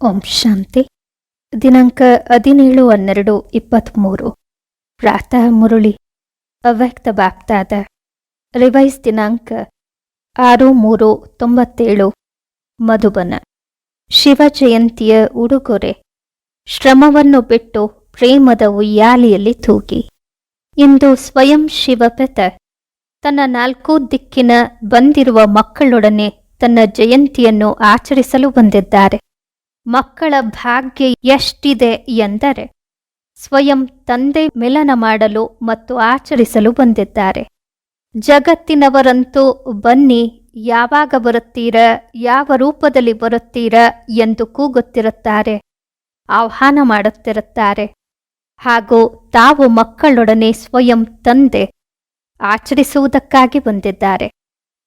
ಓಂ ಶಾಂತಿ. ದಿನಾಂಕ ಹದಿನೇಳು ಹನ್ನೆರಡು ಇಪ್ಪತ್ತ್ಮೂರು ಪ್ರಾತಃ ಮುರುಳಿ. ಅವ್ಯಕ್ತ ಬಾಪ್ತಾದ. ರಿವೈಸ್ ದಿನಾಂಕ ಆರು ಮೂರು ತೊಂಬತ್ತೇಳು. ಮಧುಬನ. ಶಿವ ಜಯಂತಿಯ ಉಡುಗೊರೆ. ಶ್ರಮವನ್ನು ಬಿಟ್ಟು ಪ್ರೇಮದ ಉಯ್ಯಾಲಿಯಲ್ಲಿ ತೂಗಿ. ಇಂದು ಸ್ವಯಂ ಶಿವಪೆತ ತನ್ನ ನಾಲ್ಕೂ ದಿಕ್ಕಿನ ಬಂದಿರುವ ಮಕ್ಕಳೊಡನೆ ತನ್ನ ಜಯಂತಿಯನ್ನು ಆಚರಿಸಲು ಬಂದಿದ್ದಾರೆ. ಮಕ್ಕಳ ಭಾಗ್ಯ ಎಷ್ಟಿದೆ ಎಂದರೆ ಸ್ವಯಂ ತಂದೆ ಮಿಲನ ಮಾಡಲು ಮತ್ತು ಆಚರಿಸಲು ಬಂದಿದ್ದಾರೆ. ಜಗತ್ತಿನವರಂತೂ ಬನ್ನಿ, ಯಾವಾಗ ಬರುತ್ತೀರ, ಯಾವ ರೂಪದಲ್ಲಿ ಬರುತ್ತೀರ ಎಂದು ಕೂಗುತ್ತಿರುತ್ತಾರೆ, ಆಹ್ವಾನ ಮಾಡುತ್ತಿರುತ್ತಾರೆ. ಹಾಗೂ ತಾವು ಮಕ್ಕಳೊಡನೆ ಸ್ವಯಂ ತಂದೆ ಆಚರಿಸುವುದಕ್ಕಾಗಿ ಬಂದಿದ್ದಾರೆ.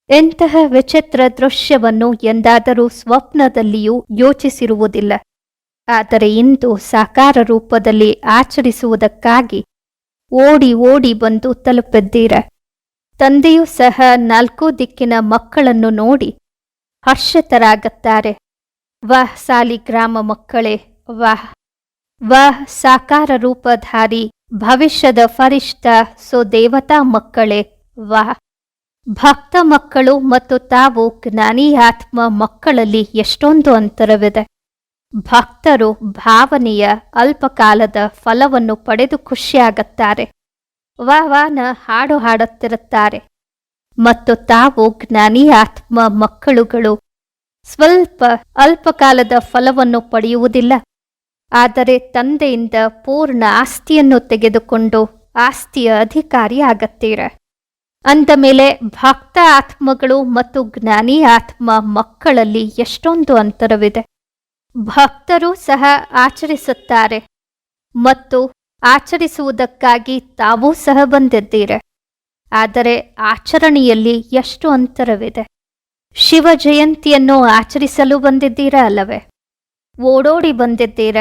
ಎಂತಹ ವಿಚಿತ್ರ ದೃಶ್ಯವನ್ನು ಎಂದಾದರೂ ಸ್ವಪ್ನದಲ್ಲಿಯೂ ಯೋಚಿಸಿರುವುದಿಲ್ಲ. ಆದರೆ ಇಂದು ಸಾಕಾರ ರೂಪದಲ್ಲಿ ಆಚರಿಸುವುದಕ್ಕಾಗಿ ಓಡಿ ಓಡಿ ಬಂದು ತಲುಪಿದ್ದೀರ. ತಂದೆಯೂ ಸಹ ನಾಲ್ಕು ದಿಕ್ಕಿನ ಮಕ್ಕಳನ್ನು ನೋಡಿ ಹರ್ಷಿತರಾಗುತ್ತಾರೆ. ವಾಹ್ ಸಾಲಿಗ್ರಾಮ ಮಕ್ಕಳೇ, ವಾಹ್. ವಾಹ್ ಸಾಕಾರ ರೂಪಧಾರಿ, ಭವಿಷ್ಯದ ಫರಿಷ್ಠ, ಸೊ ದೇವತಾ ಮಕ್ಕಳೇ, ವಾಹ್. ಭಕ್ತ ಮಕ್ಕಳು ಮತ್ತು ತಾವು ಜ್ಞಾನಿ ಆತ್ಮ ಮಕ್ಕಳಲ್ಲಿ ಎಷ್ಟೊಂದು ಅಂತರವಿದೆ. ಭಕ್ತರು ಭಾವನೆಯ ಅಲ್ಪಕಾಲದ ಫಲವನ್ನು ಪಡೆದು ಖುಷಿಯಾಗುತ್ತಾರೆ. ವಾವಾನ ಹಾಡು ಹಾಡುತ್ತಿರುತ್ತಾರೆ. ಮತ್ತು ತಾವು ಜ್ಞಾನಿ ಆತ್ಮ ಮಕ್ಕಳುಗಳು ಸ್ವಲ್ಪ ಅಲ್ಪಕಾಲದ ಫಲವನ್ನು ಪಡೆಯುವುದಿಲ್ಲ. ಆದರೆ ತಂದೆಯಿಂದ ಪೂರ್ಣ ಆಸ್ತಿಯನ್ನು ತೆಗೆದುಕೊಂಡು ಆಸ್ತಿಯ ಅಧಿಕಾರಿ ಆಗತ್ತೀರ. ಅಂದ ಮೇಲೆ ಭಕ್ತ ಆತ್ಮಗಳು ಮತ್ತು ಜ್ಞಾನಿ ಆತ್ಮ ಮಕ್ಕಳಲ್ಲಿ ಎಷ್ಟೊಂದು ಅಂತರವಿದೆ. ಭಕ್ತರು ಸಹ ಆಚರಿಸುತ್ತಾರೆ ಮತ್ತು ಆಚರಿಸುವುದಕ್ಕಾಗಿ ತಾವೂ ಸಹ ಬಂದಿದ್ದೀರೆ. ಆದರೆ ಆಚರಣೆಯಲ್ಲಿ ಎಷ್ಟು ಅಂತರವಿದೆ. ಶಿವ ಜಯಂತಿಯನ್ನು ಆಚರಿಸಲು ಬಂದಿದ್ದೀರಾ ಅಲ್ಲವೇ? ಓಡೋಡಿ ಬಂದಿದ್ದೀರ?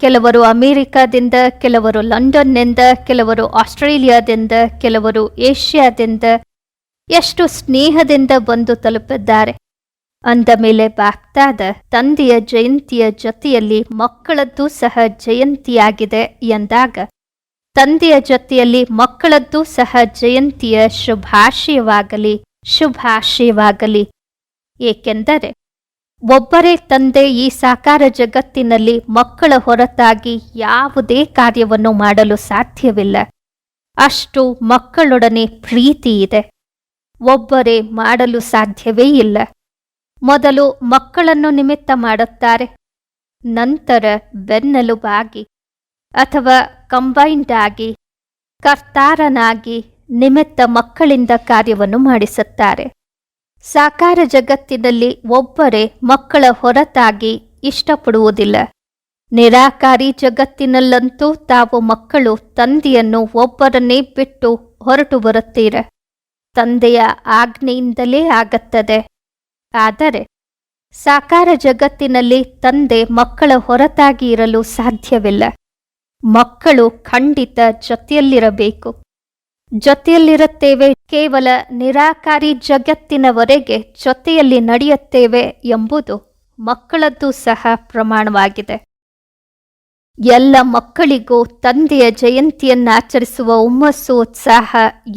ಕೆಲವರು ಅಮೆರಿಕಾದಿಂದ, ಕೆಲವರು ಲಂಡನ್ನಿಂದ, ಕೆಲವರು ಆಸ್ಟ್ರೇಲಿಯಾದಿಂದ, ಕೆಲವರು ಏಷ್ಯಾದಿಂದ ಎಷ್ಟು ಸ್ನೇಹದಿಂದ ಬಂದು ತಲುಪಿದ್ದಾರೆ. ಅಂದ ಮೇಲೆ ಬಾಗ್ದಾದ ತಂದೆಯ ಜಯಂತಿಯ ಜೊತೆಯಲ್ಲಿ ಮಕ್ಕಳದ್ದು ಸಹ ಜಯಂತಿಯಾಗಿದೆ ಎಂದಾಗ ತಂದೆಯ ಜೊತೆಯಲ್ಲಿ ಮಕ್ಕಳದ್ದು ಸಹ ಜಯಂತಿಯ ಶುಭಾಶಯವಾಗಲಿ ಶುಭಾಶಯವಾಗಲಿ. ಏಕೆಂದರೆ ಒಬ್ಬರೇ ತಂದೆ ಈ ಸಾಕಾರ ಜಗತ್ತಿನಲ್ಲಿ ಮಕ್ಕಳ ಹೊರತಾಗಿ ಯಾವುದೇ ಕಾರ್ಯವನ್ನು ಮಾಡಲು ಸಾಧ್ಯವಿಲ್ಲ. ಅಷ್ಟು ಮಕ್ಕಳೊಡನೆ ಪ್ರೀತಿ ಇದೆ. ಒಬ್ಬರೇ ಮಾಡಲು ಸಾಧ್ಯವೇ ಇಲ್ಲ. ಮೊದಲು ಮಕ್ಕಳನ್ನು ನಿಮಿತ್ತ ಮಾಡುತ್ತಾರೆ. ನಂತರ ಬೆನ್ನೆಲುಬಾಗಿ ಅಥವಾ ಕಂಬೈನ್ಡ್ ಆಗಿ ಕರ್ತಾರನಾಗಿ ನಿಮಿತ್ತ ಮಕ್ಕಳಿಂದ ಕಾರ್ಯವನ್ನು ಮಾಡಿಸುತ್ತಾರೆ. ಸಾಕಾರ ಜಗತ್ತಿನಲ್ಲಿ ಒಬ್ಬರೇ ಮಕ್ಕಳ ಹೊರತಾಗಿ ಇಷ್ಟಪಡುವುದಿಲ್ಲ. ನಿರಾಕಾರಿ ಜಗತ್ತಿನಲ್ಲಂತೂ ತಾವು ಮಕ್ಕಳು, ತಂದೆಯನ್ನು ಒಬ್ಬರನ್ನೇ ಬಿಟ್ಟು ಹೊರಟು ಬರುತ್ತೀರ? ತಂದೆಯ ಆಜ್ಞೆಯಿಂದಲೇ ಆಗತ್ತದೆ. ಆದರೆ ಸಾಕಾರ ಜಗತ್ತಿನಲ್ಲಿ ತಂದೆ ಮಕ್ಕಳ ಹೊರತಾಗಿ ಇರಲು ಸಾಧ್ಯವಿಲ್ಲ. ಮಕ್ಕಳು ಖಂಡಿತ ಜೊತೆಯಲ್ಲಿರಬೇಕು. ಜೊತೆಯಲ್ಲಿರುತ್ತೇವೆ, ಕೇವಲ ನಿರಾಕಾರಿ ಜಗತ್ತಿನವರೆಗೆ ಜೊತೆಯಲ್ಲಿ ನಡೆಯುತ್ತೇವೆ ಎಂಬುದು ಮಕ್ಕಳದ್ದು ಸಹ ಪ್ರಮಾಣವಾಗಿದೆ. ಎಲ್ಲ ಮಕ್ಕಳಿಗೂ ತಂದೆಯ ಜಯಂತಿಯನ್ನಾಚರಿಸುವ ಹುಮ್ಮಸ್ಸು, ಉತ್ಸಾಹ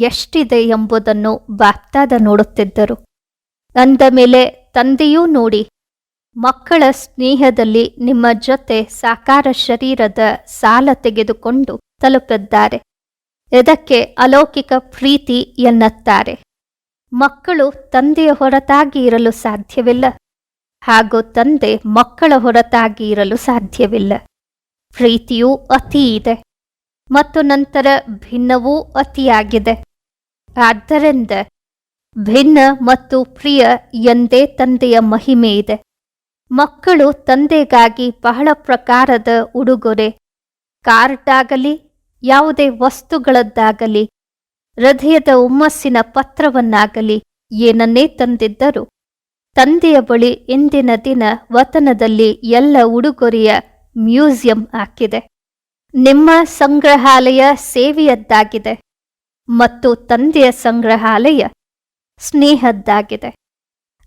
ಎಷ್ಟಿದೆ ಎಂಬುದನ್ನು ಬಾಪ್ತಾದ ನೋಡುತ್ತಿದ್ದರು. ಅಂದ ಮೇಲೆ ತಂದೆಯೂ ನೋಡಿ, ಮಕ್ಕಳ ಸ್ನೇಹದಲ್ಲಿ ನಿಮ್ಮ ಜೊತೆ ಸಾಕಾರ ಶರೀರದ ಸಾಲ ತೆಗೆದುಕೊಂಡು ತಲುಪಿದ್ದಾರೆ. ಇದಕ್ಕೆ ಅಲೌಕಿಕ ಪ್ರೀತಿ ಎನ್ನುತ್ತಾರೆ? ಮಕ್ಕಳು ತಂದೆಯ ಹೊರತಾಗಿ ಇರಲು ಸಾಧ್ಯವಿಲ್ಲ. ಹಾಗೂ ತಂದೆ ಮಕ್ಕಳ ಹೊರತಾಗಿ ಇರಲು ಸಾಧ್ಯವಿಲ್ಲ. ಪ್ರೀತಿಯೂ ಅತಿ ಇದೆ. ಮತ್ತು ನಂತರ ಭಿನ್ನವೂ ಅತಿಯಾಗಿದೆ. ಆದ್ದರಿಂದ ಭಿನ್ನ ಮತ್ತು ಪ್ರಿಯ ಎಂದೇ ತಂದೆಯ ಮಹಿಮೆ ಇದೆ. ಮಕ್ಕಳು ತಂದೆಗಾಗಿ ಬಹಳ ಪ್ರಕಾರದ ಉಡುಗೊರೆ, ಕಾರ್ಟಾಗಲಿ ಯಾವುದೇ ವಸ್ತುಗಳದ್ದಾಗಲಿ, ಹೃದಯದ ಹುಮ್ಮಸ್ಸಿನ ಪತ್ರವನ್ನಾಗಲಿ ಏನನ್ನೇ ತಂದಿದ್ದರೂ, ತಂದೆಯ ಬಳಿ ಇಂದಿನ ದಿನ ವತನದಲ್ಲಿ ಎಲ್ಲ ಉಡುಗೊರೆಯ ಮ್ಯೂಸಿಯಂ ಹಾಕಿದೆ. ನಿಮ್ಮ ಸಂಗ್ರಹಾಲಯ ಸೇವೆಯದ್ದಾಗಿದೆ ಮತ್ತು ತಂದೆಯ ಸಂಗ್ರಹಾಲಯ ಸ್ನೇಹದ್ದಾಗಿದೆ.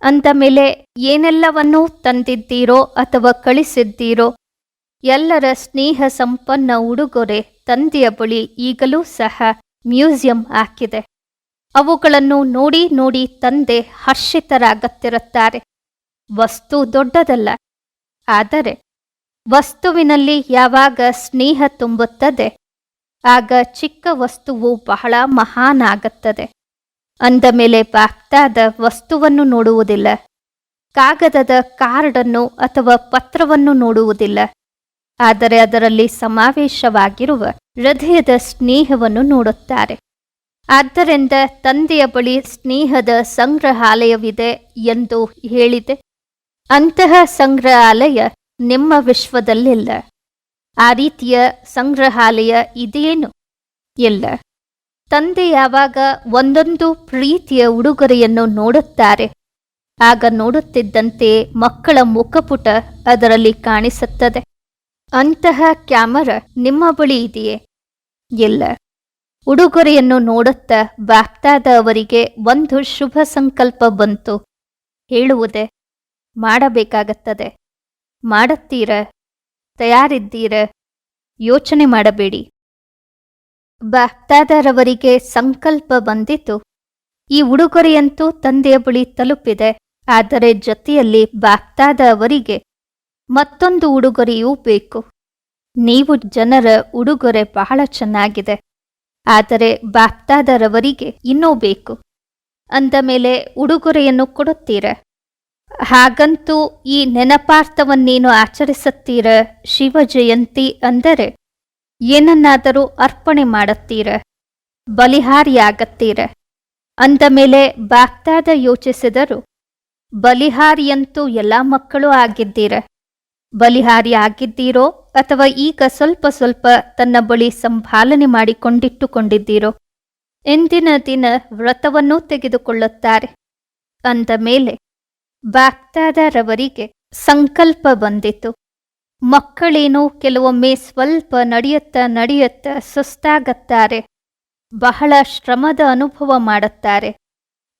ಅಂದ ಮೇಲೆ ಏನೆಲ್ಲವನ್ನೂ ತಂದಿದ್ದೀರೋ ಅಥವಾ ಕಳಿಸಿದ್ದೀರೋ ಎಲ್ಲರ ಸ್ನೇಹ ಸಂಪನ್ನ ಉಡುಗೊರೆ ತಂದೆಯ ಬಳಿ ಈಗಲೂ ಸಹ ಮ್ಯೂಸಿಯಂ ಹಾಕಿದೆ. ಅವುಗಳನ್ನು ನೋಡಿ ನೋಡಿ ತಂದೆ ಹರ್ಷಿತರಾಗುತ್ತಿರುತ್ತಾರೆ. ವಸ್ತು ದೊಡ್ಡದಲ್ಲ. ಆದರೆ ವಸ್ತುವಿನಲ್ಲಿ ಯಾವಾಗ ಸ್ನೇಹ ತುಂಬುತ್ತದೆ, ಆಗ ಚಿಕ್ಕ ವಸ್ತುವು ಬಹಳ ಮಹಾನ್ ಆಗುತ್ತದೆ ಅಂದ ಮೇಲೆ ಬಾಕ್ತಾದ ವಸ್ತುವನ್ನು ನೋಡುವುದಿಲ್ಲ. ಕಾಗದದ ಕಾರ್ಡನ್ನು ಅಥವಾ ಪತ್ರವನ್ನು ನೋಡುವುದಿಲ್ಲ. ಆದರೆ ಅದರಲ್ಲಿ ಸಮಾವೇಶವಾಗಿರುವ ಹೃದಯದ ಸ್ನೇಹವನ್ನು ನೋಡುತ್ತಾರೆ. ಆದ್ದರಿಂದ ತಂದೆಯ ಬಳಿ ಸ್ನೇಹದ ಸಂಗ್ರಹಾಲಯವಿದೆ ಎಂದು ಹೇಳಿದೆ. ಅಂತಹ ಸಂಗ್ರಹಾಲಯ ನಿಮ್ಮ ವಿಶ್ವದಲ್ಲಿಲ್ಲ. ಆ ರೀತಿಯ ಸಂಗ್ರಹಾಲಯ ಇದೇನು? ಇಲ್ಲ ತಂದೆ ಯಾವಾಗ ಒಂದೊಂದು ಪ್ರೀತಿಯ ಉಡುಗೊರೆಯನ್ನು ನೋಡುತ್ತಾರೆ. ಆಗ ನೋಡುತ್ತಿದ್ದಂತೆ ಮಕ್ಕಳ ಮುಖಪುಟ ಅದರಲ್ಲಿ ಕಾಣಿಸುತ್ತದೆ. ಅಂತಹ ಕ್ಯಾಮರಾ ನಿಮ್ಮ ಬಳಿ ಇದೆಯೇ? ಇಲ್ಲ. ಉಡುಗೊರೆಯನ್ನು ನೋಡುತ್ತಾ ಬಾಪ್ತಾದ ಅವರಿಗೆ ಒಂದು ಶುಭ ಸಂಕಲ್ಪ ಬಂತು. ಹೇಳುವುದೇ, ಮಾಡಬೇಕಾಗುತ್ತದೆ. ಮಾಡುತ್ತೀರ? ತಯಾರಿದ್ದೀರ? ಯೋಚನೆ ಮಾಡಬೇಡಿ. ಬಾಪ್ತಾದರವರಿಗೆ ಸಂಕಲ್ಪ ಬಂದಿತು. ಈ ಉಡುಗೊರೆಯಂತೂ ತಂದೆಯ ಬಳಿ ತಲುಪಿದೆ. ಆದರೆ ಜೊತೆಯಲ್ಲಿ ಬಾಪ್ತಾದ ಅವರಿಗೆ ಮತ್ತೊಂದು ಉಡುಗೊರೆಯೂ ಬೇಕು. ನೀವು ಜನರ ಉಡುಗೊರೆ ಬಹಳ ಚೆನ್ನಾಗಿದೆ. ಆದರೆ ಬಾಪ್ತಾದರವರಿಗೆ ಇನ್ನೂ ಬೇಕು. ಅಂದ ಮೇಲೆ ಉಡುಗೊರೆಯನ್ನು ಕೊಡುತ್ತೀರ? ಹಾಗಂತೂ ಈ ನೆನಪಾರ್ಥವನ್ನೇನು ಆಚರಿಸುತ್ತೀರ ಶಿವ ಜಯಂತಿ ಅಂದರೆ? ಏನನ್ನಾದರೂ ಅರ್ಪಣೆ ಮಾಡುತ್ತೀರ? ಬಲಿಹಾರಿಯಾಗತ್ತೀರ? ಅಂದ ಮೇಲೆ ಬಾಕ್ತಾದ ಯೋಚಿಸಿದರು. ಬಲಿಹಾರಿಯಂತೂ ಎಲ್ಲ ಮಕ್ಕಳು ಆಗಿದ್ದೀರ? ಬಲಿಹಾರಿ ಆಗಿದ್ದೀರೋ ಅಥವಾ ಈಗ ಸ್ವಲ್ಪ ಸ್ವಲ್ಪ ತನ್ನ ಬಳಿ ಸಂಭಾಲನೆ ಮಾಡಿಕೊಂಡಿಟ್ಟುಕೊಂಡಿದ್ದೀರೋ? ಎಂದಿನ ದಿನ ವ್ರತವನ್ನೂ ತೆಗೆದುಕೊಳ್ಳುತ್ತಾರೆ. ಅಂದ ಮೇಲೆ ಬಾಕ್ತಾದರವರಿಗೆ ಸಂಕಲ್ಪ ಬಂದಿತು. ಮಕ್ಕಳೇನೋ ಕೆಲವೊಮ್ಮೆ ಸ್ವಲ್ಪ ನಡೆಯುತ್ತ ನಡೆಯುತ್ತ ಸುಸ್ತಾಗತ್ತಾರೆ. ಬಹಳ ಶ್ರಮದ ಅನುಭವ ಮಾಡುತ್ತಾರೆ.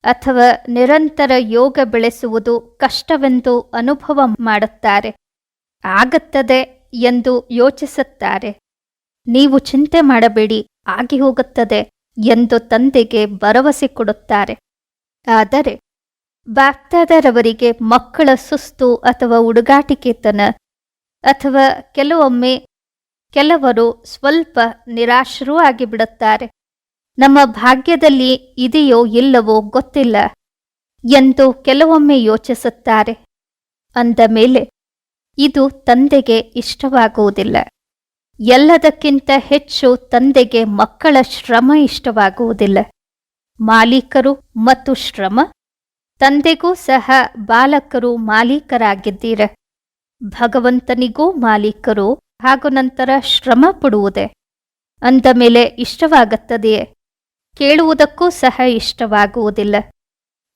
ಅಥವಾ ನಿರಂತರ ಯೋಗ ಬೆಳೆಸುವುದು ಕಷ್ಟವೆಂದು ಅನುಭವ ಮಾಡುತ್ತಾರೆ. ಆಗುತ್ತದೆ ಎಂದು ಯೋಚಿಸುತ್ತಾರೆ. ನೀವು ಚಿಂತೆ ಮಾಡಬೇಡಿ, ಆಗಿ ಹೋಗುತ್ತದೆ ಎಂದು ತಂದೆಗೆ ಭರವಸೆ ಕೊಡುತ್ತಾರೆ. ಆದರೆ ಬಾಕ್ತಾದರವರಿಗೆ ಮಕ್ಕಳ ಸುಸ್ತು ಅಥವಾ ಹುಡುಗಾಟಿಕೆತನ ಅಥವಾ ಕೆಲವೊಮ್ಮೆ ಕೆಲವರು ಸ್ವಲ್ಪ ನಿರಾಶರೂ ಆಗಿಬಿಡುತ್ತಾರೆ ನಮ್ಮ ಭಾಗ್ಯದಲ್ಲಿ ಇದೆಯೋ ಇಲ್ಲವೋ ಗೊತ್ತಿಲ್ಲ ಎಂದು ಕೆಲವೊಮ್ಮೆ ಯೋಚಿಸುತ್ತಾರೆ. ಅಂದ ಮೇಲೆ ಇದು ತಂದೆಗೆ ಇಷ್ಟವಾಗುವುದಿಲ್ಲ. ಎಲ್ಲದಕ್ಕಿಂತ ಹೆಚ್ಚು ತಂದೆಗೆ ಮಕ್ಕಳ ಶ್ರಮ ಇಷ್ಟವಾಗುವುದಿಲ್ಲ. ಮಾಲೀಕರು ಮತ್ತು ಶ್ರಮ? ತಂದೆಗೂ ಸಹ ಬಾಲಕರು ಮಾಲೀಕರಾಗಿದ್ದೀರ. ಭಗವಂತನಿಗೂ ಮಾಲೀಕರು, ಹಾಗೂ ನಂತರ ಶ್ರಮ ಪಡುವುದೇ? ಅಂದ ಮೇಲೆ ಇಷ್ಟವಾಗುತ್ತದೆಯೇ? ಕೇಳುವುದಕ್ಕೂ ಸಹ ಇಷ್ಟವಾಗುವುದಿಲ್ಲ.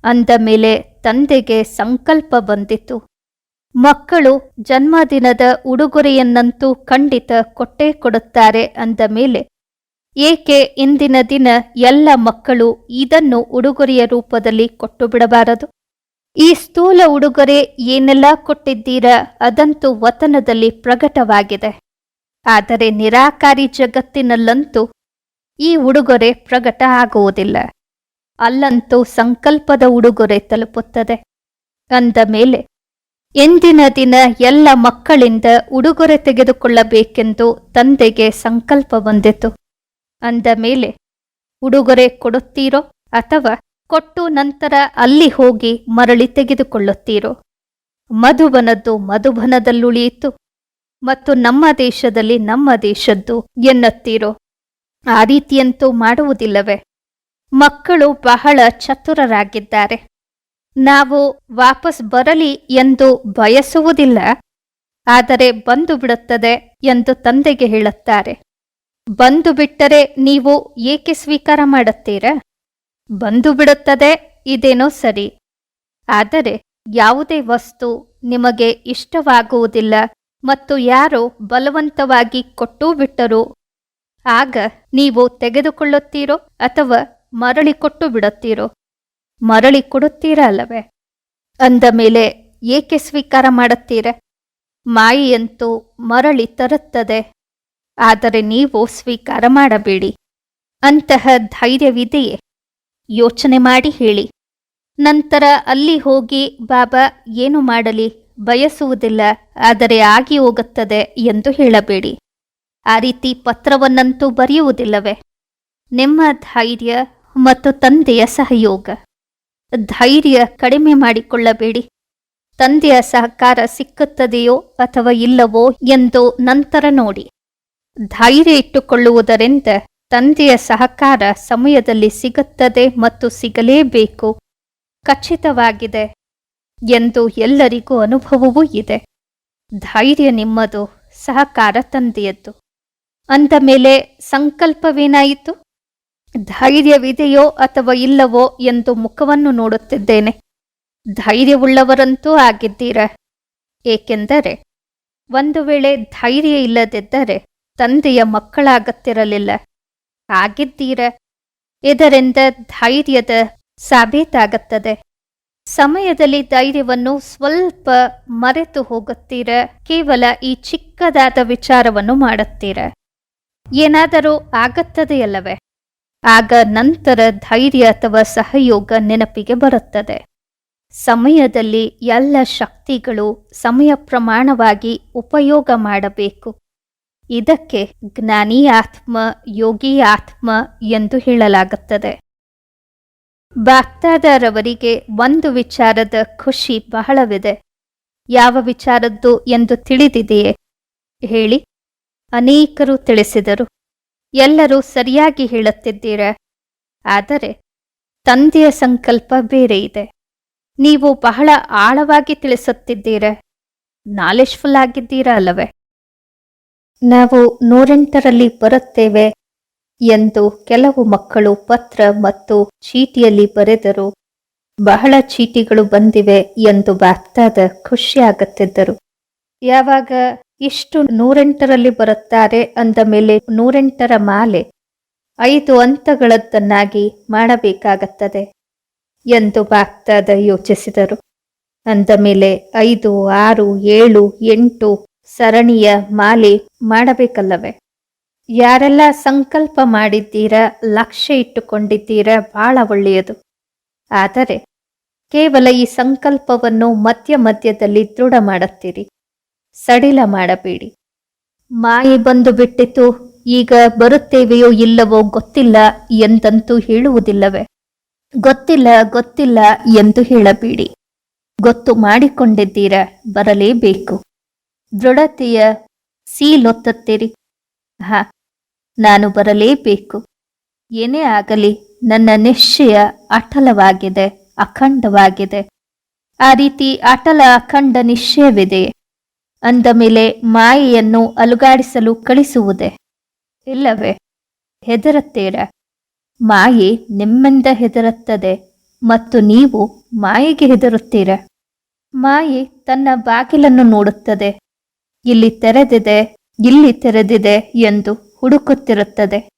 ಅಂದ ಮೇಲೆ ತಂದೆಗೆ ಸಂಕಲ್ಪ ಬಂದಿತು. ಮಕ್ಕಳು ಜನ್ಮದಿನದ ಉಡುಗೊರೆಯನ್ನಂತೂ ಖಂಡಿತ ಕೊಟ್ಟೇ ಕೊಡುತ್ತಾರೆ ಅಂದ ಮೇಲೆ, ಏಕೆ ಇಂದಿನ ದಿನ ಎಲ್ಲ ಮಕ್ಕಳು ಇದನ್ನು ಉಡುಗೊರೆಯ ರೂಪದಲ್ಲಿ ಕೊಟ್ಟು ಬಿಡಬಾರದು ಈ ಸ್ಥೂಲ ಉಡುಗೊರೆ ಏನೆಲ್ಲ ಕೊಟ್ಟಿದ್ದೀರಾ ಅದಂತೂ ವತನದಲ್ಲಿ ಪ್ರಕಟವಾಗಿದೆ. ಆದರೆ ನಿರಾಕಾರಿ ಜಗತ್ತಿನಲ್ಲಂತೂ ಈ ಉಡುಗೊರೆ ಪ್ರಕಟ ಆಗುವುದಿಲ್ಲ. ಅಲ್ಲಂತೂ ಸಂಕಲ್ಪದ ಉಡುಗೊರೆ ತಲುಪುತ್ತದೆ. ಅಂದ ಮೇಲೆ ಎಂದಿನ ದಿನ ಎಲ್ಲ ಮಕ್ಕಳಿಂದ ಉಡುಗೊರೆ ತೆಗೆದುಕೊಳ್ಳಬೇಕೆಂದು ತಂದೆಗೆ ಸಂಕಲ್ಪ ಬಂದಿತು. ಅಂದ ಮೇಲೆ, ಉಡುಗೊರೆ ಕೊಡುತ್ತೀರೋ ಅಥವಾ ಕೊಟ್ಟು ನಂತರ ಅಲ್ಲಿ ಹೋಗಿ ಮರಳಿ ತೆಗೆದುಕೊಳ್ಳುತ್ತೀರೋ? ಮಧುಬನದ್ದು ಮಧುಬನದಲ್ಲುಳಿಯಿತು ಮತ್ತು ನಮ್ಮ ದೇಶದಲ್ಲಿ ನಮ್ಮ ದೇಶದ್ದು ಎನ್ನುತ್ತೀರೋ? ಆ ರೀತಿಯಂತೂ ಮಾಡುವುದಿಲ್ಲವೆ? ಮಕ್ಕಳು ಬಹಳ ಚತುರರಾಗಿದ್ದಾರೆ. ನಾವು ವಾಪಸ್ ಬರಲಿ ಎಂದು ಬಯಸುವುದಿಲ್ಲ, ಆದರೆ ಬಂದು ಬಿಡುತ್ತದೆ ಎಂದು ತಂದೆಗೆ ಹೇಳುತ್ತಾರೆ. ಬಂದು ಬಿಟ್ಟರೆ ನೀವು ಏಕೆ ಸ್ವೀಕಾರ ಮಾಡುತ್ತೀರಾ? ಬಂದು ಬಿಡುತ್ತದೆ ಇದೇನೋ ಸರಿ, ಆದರೆ ಯಾವುದೇ ವಸ್ತು ನಿಮಗೆ ಇಷ್ಟವಾಗುವುದಿಲ್ಲ ಮತ್ತು ಯಾರು ಬಲವಂತವಾಗಿ ಕೊಟ್ಟೂ ಬಿಟ್ಟರು, ಆಗ ನೀವು ತೆಗೆದುಕೊಳ್ಳುತ್ತೀರೋ ಅಥವಾ ಮರಳಿ ಕೊಟ್ಟು ಬಿಡುತ್ತೀರೋ? ಮರಳಿ ಕೊಡುತ್ತೀರಾ ಅಲ್ಲವೇ ಅಂದ ಮೇಲೆ, ಏಕೆ ಸ್ವೀಕಾರ ಮಾಡುತ್ತೀರ? ಮಾಯೆಯಂತೂ ಮರಳಿ ತರುತ್ತದೆ. ಆದರೆ ನೀವು ಸ್ವೀಕಾರ ಮಾಡಬೇಡಿ. ಅಂತಹ ಧೈರ್ಯವಿದೆಯೇ? ಯೋಚನೆ ಮಾಡಿ ಹೇಳಿ. ನಂತರ ಅಲ್ಲಿ ಹೋಗಿ, ಬಾಬಾ, ಏನು ಮಾಡಲಿ? ಬಯಸುವುದಿಲ್ಲ, ಆದರೆ ಆಗಿ ಹೋಗುತ್ತದೆ ಎಂದು ಹೇಳಬೇಡಿ. ಆ ರೀತಿ ಪತ್ರವನ್ನಂತೂ ಬರೆಯುವುದಿಲ್ಲವೇ? ನಿಮ್ಮ ಧೈರ್ಯ ಮತ್ತು ತಂದೆಯ ಸಹಯೋಗ. ಧೈರ್ಯ ಕಡಿಮೆ ಮಾಡಿಕೊಳ್ಳಬೇಡಿ. ತಂದೆಯ ಸಹಕಾರ ಸಿಕ್ಕುತ್ತದೆಯೋ ಅಥವಾ ಇಲ್ಲವೋ ಎಂದು ನಂತರ ನೋಡಿ. ಧೈರ್ಯ ಇಟ್ಟುಕೊಳ್ಳುವುದರಿಂದ ತಂದೆಯ ಸಹಕಾರ ಸಮಯದಲ್ಲಿ ಸಿಗುತ್ತದೆ ಮತ್ತು ಸಿಗಲೇಬೇಕು. ಖಚಿತವಾಗಿದೆ ಎಂದು ಎಲ್ಲರಿಗೂ ಅನುಭವವೂ ಇದೆ. ಧೈರ್ಯ ನಿಮ್ಮದು, ಸಹಕಾರ ತಂದೆಯದ್ದು. ಅಂದ ಮೇಲೆ ಸಂಕಲ್ಪವೇನಾಯಿತು? ಧೈರ್ಯವಿದೆಯೋ ಅಥವಾ ಇಲ್ಲವೋ ಎಂದು ಮುಖವನ್ನು ನೋಡುತ್ತಿದ್ದೇನೆ. ಧೈರ್ಯವುಳ್ಳವರಂತೂ ಆಗಿದ್ದೀರ. ಏಕೆಂದರೆ ಒಂದು ವೇಳೆ ಧೈರ್ಯ ಇಲ್ಲದಿದ್ದರೆ ತಂದೆಯ ಮಕ್ಕಳಾಗತ್ತಿರಲಿಲ್ಲ. ಆಗಿದ್ದೀರ ಇದರಿಂದ ಧೈರ್ಯದ ಸಾಬೀತಾಗುತ್ತದೆ. ಸಮಯದಲ್ಲಿ ಧೈರ್ಯವನ್ನು ಸ್ವಲ್ಪ ಮರೆತು ಹೋಗುತ್ತೀರ. ಕೇವಲ ಈ ಚಿಕ್ಕದಾದ ವಿಚಾರವನ್ನು ಮಾಡುತ್ತೀರ. ಏನಾದರೂ ಆಗುತ್ತದೆಯಲ್ಲವೇ? ಆಗ ನಂತರ ಧೈರ್ಯ ಅಥವಾ ಸಹಯೋಗ ನೆನಪಿಗೆ ಬರುತ್ತದೆ. ಸಮಯದಲ್ಲಿ ಎಲ್ಲ ಶಕ್ತಿಗಳು ಸಮಯ ಪ್ರಮಾಣವಾಗಿ ಉಪಯೋಗ ಮಾಡಬೇಕು. ಇದಕ್ಕೆ ಜ್ಞಾನಿ ಆತ್ಮ, ಯೋಗಿ ಆತ್ಮ ಎಂದು ಹೇಳಲಾಗುತ್ತದೆ. ಭಕ್ತಾದಾರವರಿಗೆ ಒಂದು ವಿಚಾರದ ಖುಷಿ ಬಹಳವಿದೆ. ಯಾವ ವಿಚಾರದ್ದು ಎಂದು ತಿಳಿದಿದೆಯೇ? ಹೇಳಿ. ಅನೇಕರು ತಿಳಿಸಿದರು. ಎಲ್ಲರೂ ಸರಿಯಾಗಿ ಹೇಳುತ್ತಿದ್ದೀರ? ಆದರೆ ತಂದೆಯ ಸಂಕಲ್ಪ ಬೇರೆ ಇದೆ. ನೀವು ಬಹಳ ಆಳವಾಗಿ ತಿಳಿಸುತ್ತಿದ್ದೀರ? ನಾಲೆಜ್ಫುಲ್ ಆಗಿದ್ದೀರಾ ಅಲ್ಲವೇ? ನಾವು ನೂರೆಂಟರಲ್ಲಿ ಬರುತ್ತೇವೆ ಎಂದು ಕೆಲವು ಮಕ್ಕಳು ಪತ್ರ ಮತ್ತು ಚೀಟಿಯಲ್ಲಿ ಬರೆದರು. ಬಹಳ ಚೀಟಿಗಳು ಬಂದಿವೆ ಎಂದು ಬಾತ್ತಾದ ಖುಷಿಯಾಗುತ್ತಿದ್ದರು ಯಾವಾಗ? ಇಷ್ಟು ನೂರೆಂಟರಲ್ಲಿ ಬರುತ್ತಾರೆ ಅಂದ ಮೇಲೆ ನೂರೆಂಟರ ಮಾಲೆ ಐದು ಹಂತಗಳದ್ದನ್ನಾಗಿ ಮಾಡಬೇಕಾಗುತ್ತದೆ ಎಂದು ಬಾಗ್ದಾದ ಯೋಚಿಸಿದರು. ಅಂದ ಮೇಲೆ ಐದು, ಆರು, ಏಳು, ಎಂಟು ಸರಣಿಯ ಮಾಲೆ ಮಾಡಬೇಕಲ್ಲವೇ? ಯಾರೆಲ್ಲ ಸಂಕಲ್ಪ ಮಾಡಿದ್ದೀರಾ, ಲಕ್ಷ್ಯ ಇಟ್ಟುಕೊಂಡಿದ್ದೀರಾ ಬಹಳ ಒಳ್ಳೆಯದು. ಆದರೆ ಕೇವಲ ಈ ಸಂಕಲ್ಪವನ್ನು ಮಧ್ಯ ಮಧ್ಯದಲ್ಲಿ ದೃಢ ಮಾಡುತ್ತೀರಿ. ಸಡಿಲ ಮಾಡಬೇಡಿ. ಮಾಯೆ ಬಂದು ಬಿಟ್ಟಿತು, ಈಗ ಬರುತ್ತೇವೆಯೋ ಇಲ್ಲವೋ ಗೊತ್ತಿಲ್ಲ ಎಂದಂತೂ ಹೇಳುವುದಿಲ್ಲವೇ. ಗೊತ್ತಿಲ್ಲ ಗೊತ್ತಿಲ್ಲ ಎಂದು ಹೇಳಬೇಡಿ. ಗೊತ್ತು ಮಾಡಿಕೊಂಡಿದ್ದೀರ, ಬರಲೇಬೇಕು. ದೃಢತೆಯ ಸೀಲೊತ್ತುತ್ತೀರಿ. ಹಾ, ನಾನು ಬರಲೇಬೇಕು. ಏನೇ ಆಗಲಿ, ನನ್ನ ನಿಶ್ಚಯ ಅಟಲವಾಗಿದೆ, ಅಖಂಡವಾಗಿದೆ. ಆ ರೀತಿ ಅಟಲ, ಅಖಂಡ ನಿಶ್ಚಯವಿದೆ. ಅಂದ ಮೇಲೆ ಮಾಯೆಯನ್ನು ಅಲುಗಾಡಿಸಲು ಕಳಿಸುವುದೇ? ಇಲ್ಲವೇ, ಹೆದರುತ್ತೀರ? ಮಾಯೆ ನಿಮ್ಮಿಂದ ಹೆದರುತ್ತದೆ ಮತ್ತು ನೀವು ಮಾಯೆಗೆ ಹೆದರುತ್ತೀರ? ಮಾಯೆ ತನ್ನ ಬಾಗಿಲನ್ನು ನೋಡುತ್ತದೆ. ಇಲ್ಲಿ ತೆರೆದಿದೆ ಇಲ್ಲಿ ತೆರೆದಿದೆ ಎಂದು ಹುಡುಕುತ್ತಿರುತ್ತದೆ.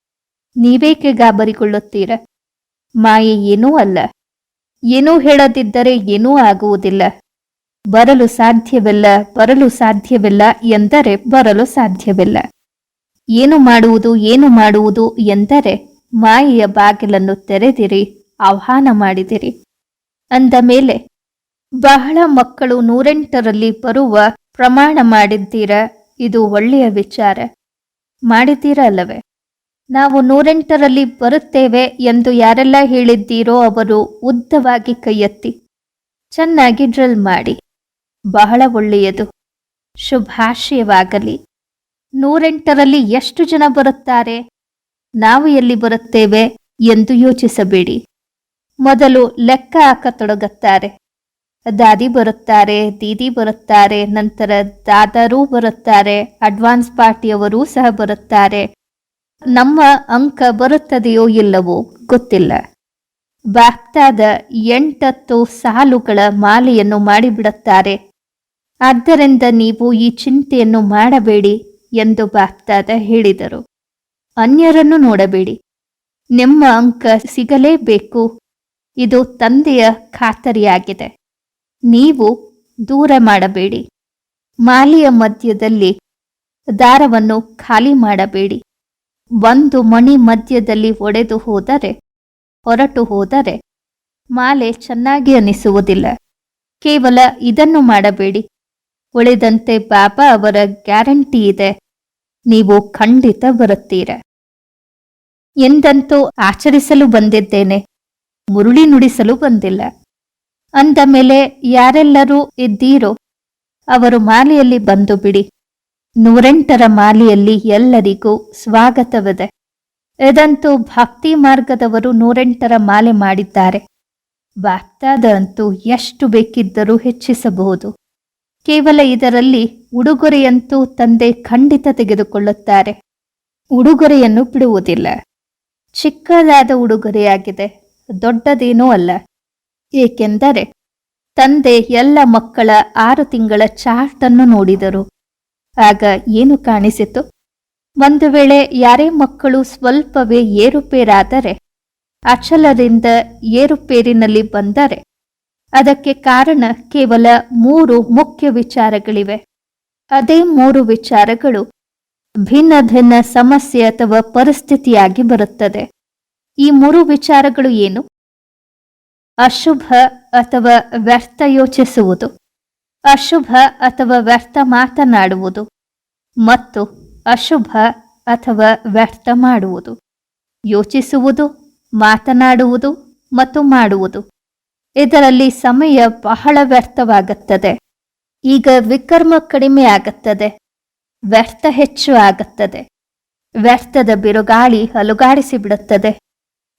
ನೀವೇಕೆ ಗಾಬರಿಗೊಳ್ಳುತ್ತೀರ? ಮಾಯೆ ಏನೂ ಅಲ್ಲ. ಏನೂ ಹೇಳದಿದ್ದರೆ ಏನೂ ಆಗುವುದಿಲ್ಲ. ಬರಲು ಸಾಧ್ಯವಿಲ್ಲ ಬರಲು ಸಾಧ್ಯವಿಲ್ಲ ಎಂದರೆ ಬರಲು ಸಾಧ್ಯವಿಲ್ಲ. ಏನು ಮಾಡುವುದು ಏನು ಮಾಡುವುದು ಎಂದರೆ ಮಾಯೆಯ ಬಾಗಿಲನ್ನು ತೆರೆದಿರಿ, ಆಹ್ವಾನ ಮಾಡಿದಿರಿ. ಅಂದ ಮೇಲೆ, ಬಹಳ ಮಕ್ಕಳು ನೂರೆಂಟರಲ್ಲಿ ಬರುವ ಪ್ರಮಾಣ ಮಾಡಿದ್ದೀರ? ಇದು ಒಳ್ಳೆಯ ವಿಚಾರ. ಮಾಡಿದ್ದೀರ ಅಲ್ಲವೇ ನಾವು ನೂರೆಂಟರಲ್ಲಿ ಬರುತ್ತೇವೆ ಎಂದು ಯಾರೆಲ್ಲ ಹೇಳಿದ್ದೀರೋ ಅವರು ಉದ್ದವಾಗಿ ಕೈಯೆತ್ತಿ, ಚೆನ್ನಾಗಿ ಡ್ರಿಲ್ ಮಾಡಿ. ಬಹಳ ಒಳ್ಳೆಯದು. ಶುಭಾಶಯವಾಗಲಿ. ನೂರೆಂಟರಲ್ಲಿ ಎಷ್ಟು ಜನ ಬರುತ್ತಾರೆ? ನಾವು ಎಲ್ಲಿ ಬರುತ್ತೇವೆ ಎಂದು ಯೋಚಿಸಬೇಡಿ. ಮೊದಲು ಲೆಕ್ಕ ಹಾಕತೊಡಗುತ್ತಾರೆ. ದಾದಿ ಬರುತ್ತಾರೆ, ದೀದಿ ಬರುತ್ತಾರೆ, ನಂತರ ದಾದರೂ ಬರುತ್ತಾರೆ, ಅಡ್ವಾನ್ಸ್ ಪಾರ್ಟಿಯವರೂ ಸಹ ಬರುತ್ತಾರೆ. ನಮ್ಮ ಅಂಕ ಬರುತ್ತದೆಯೋ ಇಲ್ಲವೋ ಗೊತ್ತಿಲ್ಲ. ಬಾಕ್ತಾದ ಎಂಟತ್ತು ಸಾಲುಗಳ ಮಾಲೆಯನ್ನು ಮಾಡಿಬಿಡುತ್ತಾರೆ. ಆದ್ದರಿಂದ ನೀವು ಈ ಚಿಂತೆಯನ್ನು ಮಾಡಬೇಡಿ ಎಂದು ಬಾಪ್ತಾದ ಹೇಳಿದರು. ಅನ್ಯರನ್ನು ನೋಡಬೇಡಿ. ನಿಮ್ಮ ಅಂಕ ಸಿಗಲೇಬೇಕು. ಇದು ತಂದೆಯ ಖಾತರಿಯಾಗಿದೆ. ನೀವು ದೂರ ಮಾಡಬೇಡಿ. ಮಾಲಿಯ ಮಧ್ಯದಲ್ಲಿ ದಾರವನ್ನು ಖಾಲಿ ಮಾಡಬೇಡಿ. ಒಂದು ಮಣಿ ಮಧ್ಯದಲ್ಲಿ ಒಡೆದು ಹೋದರೆ, ಹೊರಟು ಹೋದರೆ ಮಾಲೆ ಚೆನ್ನಾಗಿ ಅನಿಸುವುದಿಲ್ಲ. ಕೇವಲ ಇದನ್ನು ಮಾಡಬೇಡಿ. ಉಳಿದಂತೆ ಬಾಬಾ ಅವರ ಗ್ಯಾರಂಟಿ ಇದೆ. ನೀವು ಖಂಡಿತ ಬರುತ್ತೀರ. ಎಂದಂತೂ ಆಚರಿಸಲು ಬಂದಿದ್ದೇನೆ. ಮುರುಳಿ ನುಡಿಸಲು ಬಂದಿಲ್ಲ. ಅಂದ ಮೇಲೆ ಯಾರೆಲ್ಲರೂ ಇದ್ದೀರೋ, ಅವರು ಮಾಲೆಯಲ್ಲಿ ಬಂದು ಬಿಡಿ. ನೂರೆಂಟರ ಮಾಲೆಯಲ್ಲಿ ಎಲ್ಲರಿಗೂ ಸ್ವಾಗತವಿದೆ. ಇದಂತೂ ಭಕ್ತಿ ಮಾರ್ಗದವರು ನೂರೆಂಟರ ಮಾಲೆ ಮಾಡಿದ್ದಾರೆ. ಬಾಕ್ತಾದ ಅಂತೂ ಎಷ್ಟು ಬೇಕಿದ್ದರೂ ಹೆಚ್ಚಿಸಬಹುದು. ಕೇವಲ ಇದರಲ್ಲಿ ಉಡುಗೊರೆಯಂತೂ ತಂದೆ ಖಂಡಿತ ತೆಗೆದುಕೊಳ್ಳುತ್ತಾರೆ. ಉಡುಗೊರೆಯನ್ನು ಬಿಡುವುದಿಲ್ಲ. ಚಿಕ್ಕದಾದ ಉಡುಗೊರೆಯಾಗಿದೆ, ದೊಡ್ಡದೇನೂ ಅಲ್ಲ. ಏಕೆಂದರೆ ತಂದೆ ಎಲ್ಲ ಮಕ್ಕಳ ಆರು ತಿಂಗಳ ಚಾರ್ಟ್ ಅನ್ನು ನೋಡಿದರು. ಆಗ ಏನು ಕಾಣಿಸಿತು? ಒಂದು ವೇಳೆ ಯಾರೇ ಮಕ್ಕಳು ಸ್ವಲ್ಪವೇ ಏರುಪೇರಾದರೆ, ಅಚಲರಿಂದ ಏರುಪೇರಿನಲ್ಲಿ ಬಂದರೆ ಅದಕ್ಕೆ ಕಾರಣ ಕೇವಲ ಮೂರು ಮುಖ್ಯ ವಿಚಾರಗಳಿವೆ. ಅದೇ ಮೂರು ವಿಚಾರಗಳು ಭಿನ್ನ ಭಿನ್ನ ಸಮಸ್ಯೆ ಅಥವಾ ಪರಿಸ್ಥಿತಿಯಾಗಿ ಬರುತ್ತದೆ. ಈ ಮೂರು ವಿಚಾರಗಳು ಏನು? ಅಶುಭ ಅಥವಾ ವ್ಯರ್ಥ ಯೋಚಿಸುವುದು. ಅಶುಭ ಅಥವಾ ವ್ಯರ್ಥ ಮಾತನಾಡುವುದು. ಮತ್ತು ಅಶುಭ ಅಥವಾ ವ್ಯರ್ಥ ಮಾಡುವುದು. ಯೋಚಿಸುವುದು, ಮಾತನಾಡುವುದು ಮತ್ತು ಮಾಡುವುದು. ಇದರಲ್ಲಿ ಸಮಯ ಬಹಳ ವ್ಯರ್ಥವಾಗುತ್ತದೆ. ಈಗ ವಿಕರ್ಮ ಕಡಿಮೆ ಆಗುತ್ತದೆ. ವ್ಯರ್ಥ ಹೆಚ್ಚು ಆಗುತ್ತದೆ. ವ್ಯರ್ಥದ ಬಿರುಗಾಳಿ ಅಲುಗಾಡಿಸಿ ಬಿಡುತ್ತದೆ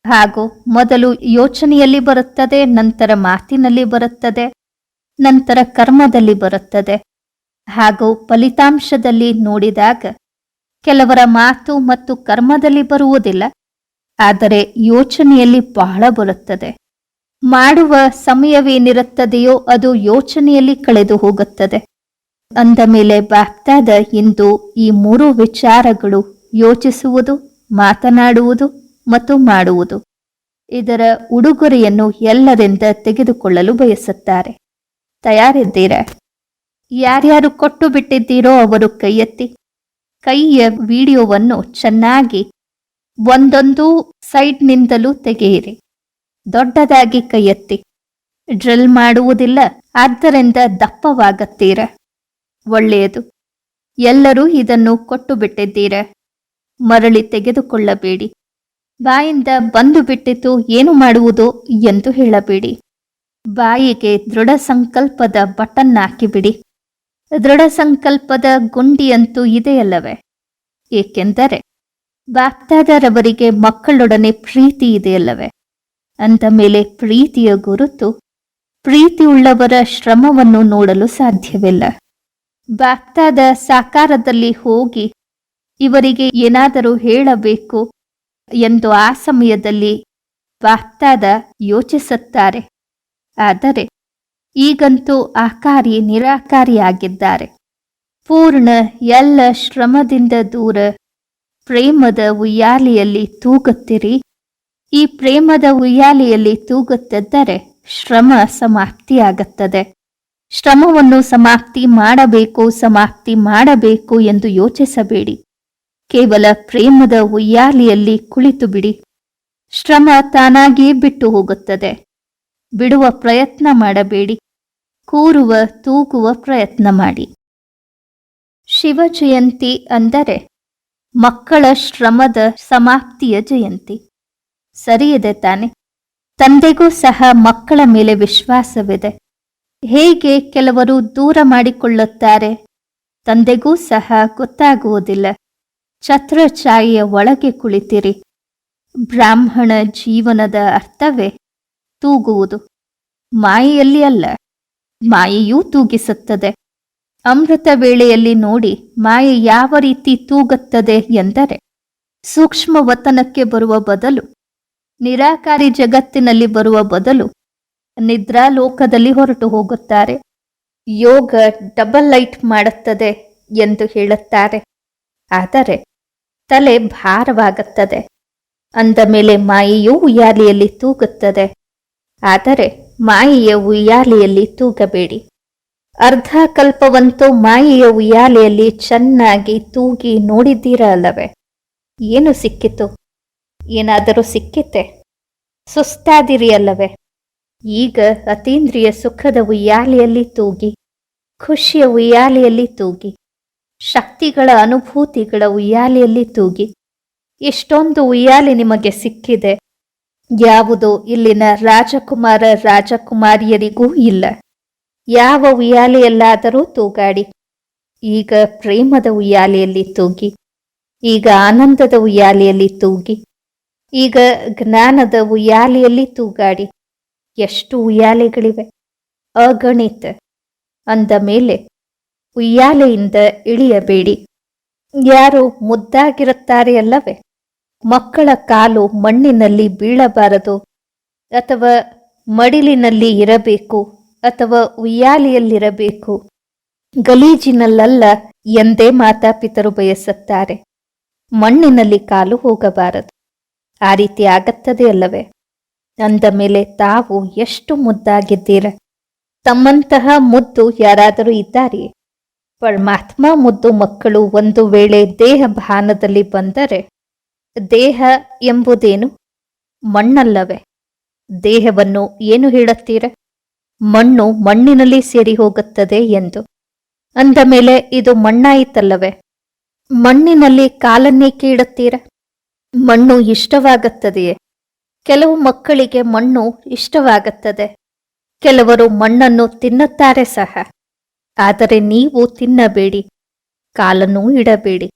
ಹಾಗೂ ಮೊದಲು ಯೋಚನೆಯಲ್ಲಿ ಬರುತ್ತದೆ, ನಂತರ ಮಾತಿನಲ್ಲಿ ಬರುತ್ತದೆ, ನಂತರ ಕರ್ಮದಲ್ಲಿ ಬರುತ್ತದೆ. ಹಾಗೂ ಫಲಿತಾಂಶದಲ್ಲಿ ನೋಡಿದಾಗ ಕೆಲವರ ಮಾತು ಮತ್ತು ಕರ್ಮದಲ್ಲಿ ಬರುವುದಿಲ್ಲ, ಆದರೆ ಯೋಚನೆಯಲ್ಲಿ ಬಹಳ ಬರುತ್ತದೆ. ಮಾಡುವ ಸಮಯವೇನಿರುತ್ತದೆಯೋ ಅದು ಯೋಚನೆಯಲ್ಲಿ ಕಳೆದು ಹೋಗುತ್ತದೆ. ಅಂದ ಮೇಲೆ ಬಕ್ತಾದ ಇಂದು ಈ ಮೂರು ವಿಚಾರಗಳು ಯೋಚಿಸುವುದು, ಮಾತನಾಡುವುದು ಮತ್ತು ಮಾಡುವುದು. ಇದರ ಉಡುಗೊರೆಯನ್ನು ಎಲ್ಲರಿಂದ ತೆಗೆದುಕೊಳ್ಳಲು ಬಯಸುತ್ತಾರೆ. ತಯಾರಿದ್ದೀರಾ? ಯಾರ್ಯಾರು ಕೊಟ್ಟು ಬಿಟ್ಟಿದ್ದೀರೋ ಅವರು ಕೈಯೆತ್ತಿ. ಕೈಯ ವಿಡಿಯೋವನ್ನು ಚೆನ್ನಾಗಿ ಒಂದೊಂದು ಸೈಡ್ನಿಂದಲೂ ತೆಗೆಯಿರಿ. ದೊಡ್ಡದಾಗಿ ಕೈಯೆತ್ತಿ. ಡ್ರಿಲ್ ಮಾಡುವುದಿಲ್ಲ, ಆದ್ದರಿಂದ ದಪ್ಪವಾಗುತ್ತೀರ. ಒಳ್ಳೆಯದು. ಎಲ್ಲರೂ ಇದನ್ನು ಕೊಟ್ಟು ಬಿಟ್ಟಿದ್ದೀರ ಮರಳಿ ತೆಗೆದುಕೊಳ್ಳಬೇಡಿ. ಬಾಯಿಂದ ಬಂದು ಬಿಟ್ಟಿತು ಏನು ಮಾಡುವುದು ಎಂದು ಹೇಳಬೇಡಿ. ಬಾಯಿಗೆ ದೃಢ ಸಂಕಲ್ಪದ ಬಟನ್ ಹಾಕಿಬಿಡಿ. ದೃಢ ಸಂಕಲ್ಪದ ಗುಂಡಿಯಂತೂ ಇದೆಯಲ್ಲವೇ? ಏಕೆಂದರೆ, ಬಾಪ್ತಾದರವರಿಗೆ ಮಕ್ಕಳೊಡನೆ ಪ್ರೀತಿ ಇದೆಯಲ್ಲವೇ? ಅಂದ ಮೇಲೆ ಪ್ರೀತಿಯ ಗುರುತು, ಪ್ರೀತಿಯುಳ್ಳವರ ಶ್ರಮವನ್ನು ನೋಡಲು ಸಾಧ್ಯವಿಲ್ಲ. ಭಕ್ತಾದ ಸಾಕಾರದಲ್ಲಿ ಹೋಗಿ ಇವರಿಗೆ ಏನಾದರೂ ಹೇಳಬೇಕು ಎಂದು ಆ ಸಮಯದಲ್ಲಿ ಬಾಕ್ತಾದ ಯೋಚಿಸುತ್ತಾರೆ. ಆದರೆ ಈಗಂತೂ ಆಕಾರಿ ನಿರಾಕಾರಿಯಾಗಿದ್ದಾರೆ. ಪೂರ್ಣ ಎಲ್ಲ ಶ್ರಮದಿಂದ ದೂರ ಪ್ರೇಮದ ಉಯ್ಯಾಲೆಯಲ್ಲಿ ತೂಗುತ್ತಿರಿ. ಈ ಪ್ರೇಮದ ಉಯ್ಯಾಲೆಯಲ್ಲಿ ತೂಗುತ್ತಿದ್ದರೆ ಶ್ರಮ ಸಮಾಪ್ತಿಯಾಗುತ್ತದೆ. ಶ್ರಮವನ್ನು ಸಮಾಪ್ತಿ ಮಾಡಬೇಕು ಸಮಾಪ್ತಿ ಮಾಡಬೇಕು ಎಂದು ಯೋಚಿಸಬೇಡಿ. ಕೇವಲ ಪ್ರೇಮದ ಉಯ್ಯಾಲೆಯಲ್ಲಿ ಕುಳಿತು ಬಿಡಿ ಶ್ರಮ ತಾನಾಗಿಯೇ ಬಿಟ್ಟು ಹೋಗುತ್ತದೆ. ಬಿಡುವ ಪ್ರಯತ್ನ ಮಾಡಬೇಡಿ. ಕೂರುವ ತೂಗುವ ಪ್ರಯತ್ನ ಮಾಡಿ. ಶಿವ ಜಯಂತಿ ಅಂದರೆ ಮಕ್ಕಳ ಶ್ರಮದ ಸಮಾಪ್ತಿಯ ಜಯಂತಿ. ಸರಿಯಿದೆ ತಾನೆ. ತಂದೆಗೂ ಸಹ ಮಕ್ಕಳ ಮೇಲೆ ವಿಶ್ವಾಸವಿದೆ. ಹೇಗೆ ಕೆಲವರು ದೂರ ಮಾಡಿಕೊಳ್ಳುತ್ತಾರೆ? ತಂದೆಗೂ ಸಹ ಗೊತ್ತಾಗುವುದಿಲ್ಲ. ಛತ್ರಛಾಯೆಯ ಒಳಗೆ ಕುಳಿತಿರಿ. ಬ್ರಾಹ್ಮಣ ಜೀವನದ ಅರ್ಥವೇ? ತೂಗುವುದು. ಮಾಯೆಯಲ್ಲಿ ಅಲ್ಲ. ಮಾಯೆಯೂ ತೂಗಿಸುತ್ತದೆ. ಅಮೃತ ವೇಳೆಯಲ್ಲಿ ನೋಡಿ ಮಾಯೆ ಯಾವ ರೀತಿ ತೂಗುತ್ತದೆ ಎಂದರೆ ಸೂಕ್ಷ್ಮ ವತನಕ್ಕೆ ಬರುವ ಬದಲು ನಿರಾಕಾರಿ ಜಗತ್ತಿನಲ್ಲಿ ಬರುವ ಬದಲು ನಿದ್ರಾ ಲೋಕದಲ್ಲಿ ಹೊರಟು ಹೋಗುತ್ತಾರೆ. ಯೋಗ ಡಬಲ್ ಲೈಟ್ ಮಾಡುತ್ತದೆ ಎಂದು ಹೇಳುತ್ತಾರೆ. ಆದರೆ ತಲೆ ಭಾರವಾಗುತ್ತದೆ. ಅಂದ ಮೇಲೆ ಮಾಯೆಯು ಉಯ್ಯಾಲೆಯಲ್ಲಿ ತೂಗುತ್ತದೆ. ಆದರೆ ಮಾಯೆಯ ಉಯ್ಯಾಲೆಯಲ್ಲಿ ತೂಗಬೇಡಿ. ಅರ್ಧ ಕಲ್ಪವಂತೂ ಮಾಯೆಯ ಉಯ್ಯಾಲೆಯಲ್ಲಿ ಚೆನ್ನಾಗಿ ತೂಗಿ ನೋಡಿದ್ದೀರ ಅಲ್ಲವೇ ಏನು ಸಿಕ್ಕಿತು? ಏನಾದರೂ ಸಿಕ್ಕಿತೆ? ಸುಸ್ತಾದಿರಿ ಅಲ್ಲವೇ ಈಗ ಅತೀಂದ್ರಿಯ ಸುಖದ ಉಯ್ಯಾಲೆಯಲ್ಲಿ ತೂಗಿ, ಖುಷಿಯ ಉಯ್ಯಾಲೆಯಲ್ಲಿ ತೂಗಿ, ಶಕ್ತಿಗಳ ಅನುಭೂತಿಗಳ ಉಯ್ಯಾಲೆಯಲ್ಲಿ ತೂಗಿ, ಎಷ್ಟೊಂದು ಉಯ್ಯಾಲೆ ನಿಮಗೆ ಸಿಕ್ಕಿದೆ? ಯಾವುದು ಇಲ್ಲಿನ ರಾಜಕುಮಾರ ರಾಜಕುಮಾರಿಯರಿಗೂ ಇಲ್ಲ. ಯಾವ ಉಯ್ಯಾಲೆಯಲ್ಲಾದರೂ ತೂಗಾಡಿ, ಈಗ ಪ್ರೇಮದ ಉಯ್ಯಾಲೆಯಲ್ಲಿ ತೂಗಿ, ಈಗ ಆನಂದದ ಉಯ್ಯಾಲೆಯಲ್ಲಿ ತೂಗಿ ಈಗ ಜ್ಞಾನದ ಉಯ್ಯಾಲೆಯಲ್ಲಿ ತೂಗಾಡಿ. ಎಷ್ಟು ಉಯ್ಯಾಲೆಗಳಿವೆ? ಅಗಣಿತ. ಅಂದ ಮೇಲೆ, ಉಯ್ಯಾಲೆಯಿಂದ ಇಳಿಯಬೇಡಿ. ಯಾರು ಮುದ್ದಾಗಿರುತ್ತಾರೆ ಅಲ್ಲವೇ? ಮಕ್ಕಳ ಕಾಲು ಮಣ್ಣಿನಲ್ಲಿ ಬೀಳಬಾರದು. ಅಥವಾ ಮಡಿಲಿನಲ್ಲಿ ಇರಬೇಕು, ಅಥವಾ ಉಯ್ಯಾಲೆಯಲ್ಲಿರಬೇಕು. ಗಲೀಜಿನಲ್ಲಲ್ಲ ಎಂದೇ ಮಾತಾಪಿತರು ಬಯಸುತ್ತಾರೆ. ಮಣ್ಣಿನಲ್ಲಿ ಕಾಲು ಹೋಗಬಾರದು. ಆ ರೀತಿ ಆಗತ್ತದೆ ಅಲ್ಲವೇ? ಅಂದ ಮೇಲೆ ತಾವು ಎಷ್ಟು ಮುದ್ದಾಗಿದ್ದೀರ? ತಮ್ಮಂತಹ ಮುದ್ದು ಯಾರಾದರೂ ಇದ್ದಾರೆ ಪರಮಾತ್ಮ ಮುದ್ದು ಮಕ್ಕಳು ಒಂದು ವೇಳೆ ದೇಹ ಭಾನದಲ್ಲಿ ಬಂದರೆ ದೇಹ ಎಂಬುದೇನು? ಮಣ್ಣಲ್ಲವೇ? ದೇಹವನ್ನು ಏನು ಹೇಳುತ್ತೀರ? ಮಣ್ಣು ಮಣ್ಣಿನಲ್ಲಿ ಸೇರಿ ಹೋಗುತ್ತದೆ ಎಂದು. ಅಂದ ಮೇಲೆ ಇದು ಮಣ್ಣಾಯಿತಲ್ಲವೇ? ಮಣ್ಣಿನಲ್ಲಿ ಕಾಲನ್ನೇಕೆ ಇಡುತ್ತೀರ? ಮಣ್ಣು ಇಷ್ಟವಾಗುತ್ತದೆಯೇ ಕೆಲವು ಮಕ್ಕಳಿಗೆ ಮಣ್ಣು ಇಷ್ಟವಾಗುತ್ತದೆ. ಕೆಲವರು ಮಣ್ಣನ್ನು ತಿನ್ನುತ್ತಾರೆ ಸಹ. ಆದರೆ ನೀವು ತಿನ್ನಬೇಡಿ. ಕಾಲನ್ನು ಇಡಬೇಡಿ.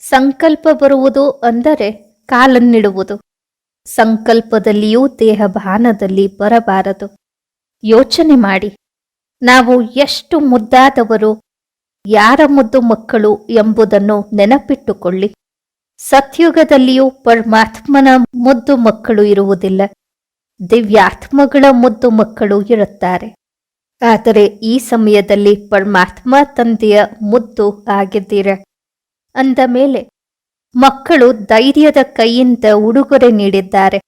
ಸಂಕಲ್ಪ ಬರುವುದು ಅಂದರೆ ಕಾಲನ್ನಿಡುವುದು. ಸಂಕಲ್ಪದಲ್ಲಿಯೂ ದೇಹ ಭಾನದಲ್ಲಿ ಬರಬಾರದು. ಯೋಚನೆ ಮಾಡಿ. ನಾವು ಎಷ್ಟು ಮುದ್ದಾದವರು, ಯಾರ ಮುದ್ದು ಮಕ್ಕಳು ಎಂಬುದನ್ನು ನೆನಪಿಟ್ಟುಕೊಳ್ಳಿ. ಸತ್ಯುಗದಲ್ಲಿಯೂ ಪರಮಾತ್ಮನ ಮುದ್ದು ಮಕ್ಕಳು ಇರುವುದಿಲ್ಲ. ದಿವ್ಯಾತ್ಮಗಳ ಮುದ್ದು ಮಕ್ಕಳು ಇರುತ್ತಾರೆ. ಆದರೆ ಈ ಸಮಯದಲ್ಲಿ ಪರಮಾತ್ಮ ತಂದೆಯ ಮುದ್ದು ಆಗಿದ್ದೀರ? ಅಂದ ಮೇಲೆ, ಮಕ್ಕಳು ಧೈರ್ಯದ ಕೈಯಿಂದ ಉಡುಗೊರೆ ನೀಡಿದ್ದಾರೆ.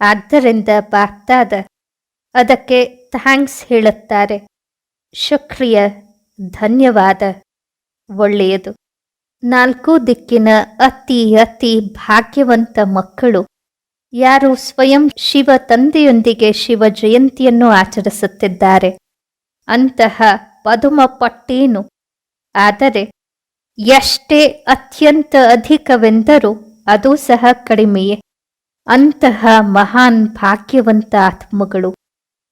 ಆದ್ದರಿಂದ ಬಾಗ್ದಾದ ಅದಕ್ಕೆ ಥ್ಯಾಂಕ್ಸ್ ಹೇಳುತ್ತಾರೆ. ಶುಕ್ರಿಯ, ಧನ್ಯವಾದ, ಒಳ್ಳೆಯದು. ನಾಲ್ಕು ದಿಕ್ಕಿನ ಅತಿ ಅತಿ ಭಾಗ್ಯವಂತ ಮಕ್ಕಳು. ಯಾರು ಸ್ವಯಂ ಶಿವ ತಂದೆಯೊಂದಿಗೆ ಶಿವ ಜಯಂತಿಯನ್ನು ಆಚರಿಸುತ್ತಿದ್ದಾರೆ. ಅಂತಹ ಪದುಮ ಪಟ್ಟೇನು. ಆದರೆ ಎಷ್ಟೇ ಅತ್ಯಂತ ಅಧಿಕವೆಂದರೂ ಅದು ಸಹ ಕಡಿಮೆಯೇ. ಅಂತಹ ಮಹಾನ್ ಭಾಗ್ಯವಂತ ಆತ್ಮಗಳು